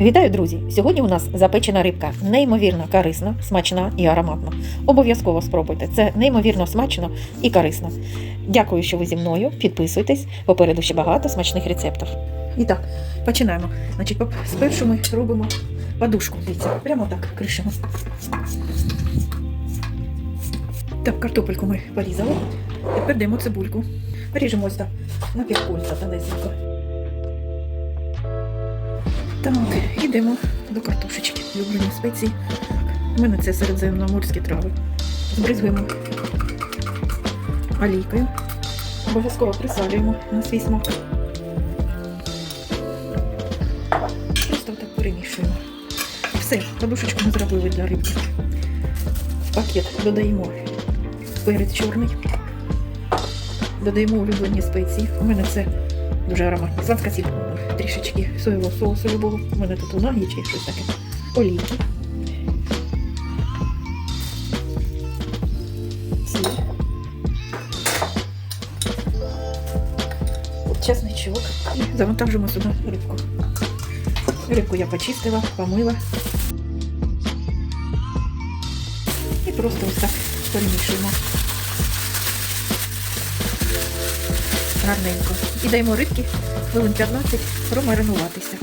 Вітаю, друзі! Сьогодні у нас запечена рибка, неймовірно корисна, смачна і ароматна. Обов'язково спробуйте. Це неймовірно смачно і корисно. Дякую, що ви зі мною. Підписуйтесь. Попереду ще багато смачних рецептів. І так, починаємо. Значить, спершу ми робимо подушку. Дивіться, прямо так кришимо. Так, картопельку ми порізали. Тепер даємо цибульку. Ріжемо ось так на півкольця тонесенько. Так, йдемо до картошечки. Люблені спеції. У мене це середземноморські трави. Збризуємо олійкою. Обов'язково присалюємо на свій смак. Просто так перемішуємо. Все, подушечку ми зробили для рибки. В пакет додаємо перець чорний. Додаємо улюблені спеції. У мене це дуже ароматно. Сланська сіль, трішечки соєвого соусу любого. У мене тут унагі чи щось таке. Олійки. Сіль. Чесничок. І завантажимо сюди рибку. Рибку я почистила, помила. І просто ось так перемішуємо. Гарненько. І даємо рибки хвилин 15 промаринуватися.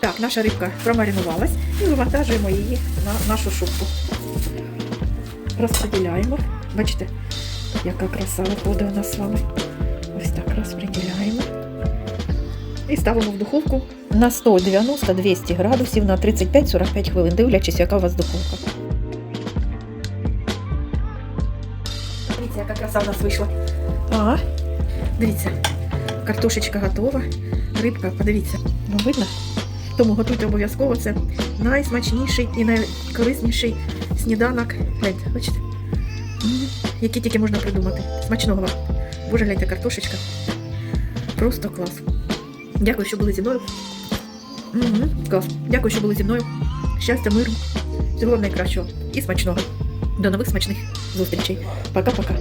Так, наша рибка промаринувалась і вивантажуємо її на нашу шубку. Розподіляємо. Бачите, яка краса виходить у нас з вами. Ось так розподіляємо. І ставимо в духовку на 190-200 градусів на 35-45 хвилин, дивлячись, яка у вас духовка. Дивіться, яка краса у нас вийшла. Ага. Дивіться, картошечка готова, рибка, подивіться. Ну, видно? Тому готуйте обов'язково. Це найсмачніший і найкорисніший сніданок. Гляньте, бачите? М, Який тільки можна придумати. Смачного вам. Боже, гляньте, картошечка. Просто клас. Дякую, що були зі мною. Мгм, Клас. Дякую, що були зі мною. Щастя, миру, всього вам найкращого і смачного. До нових смачних зустрічей. Пока-пока.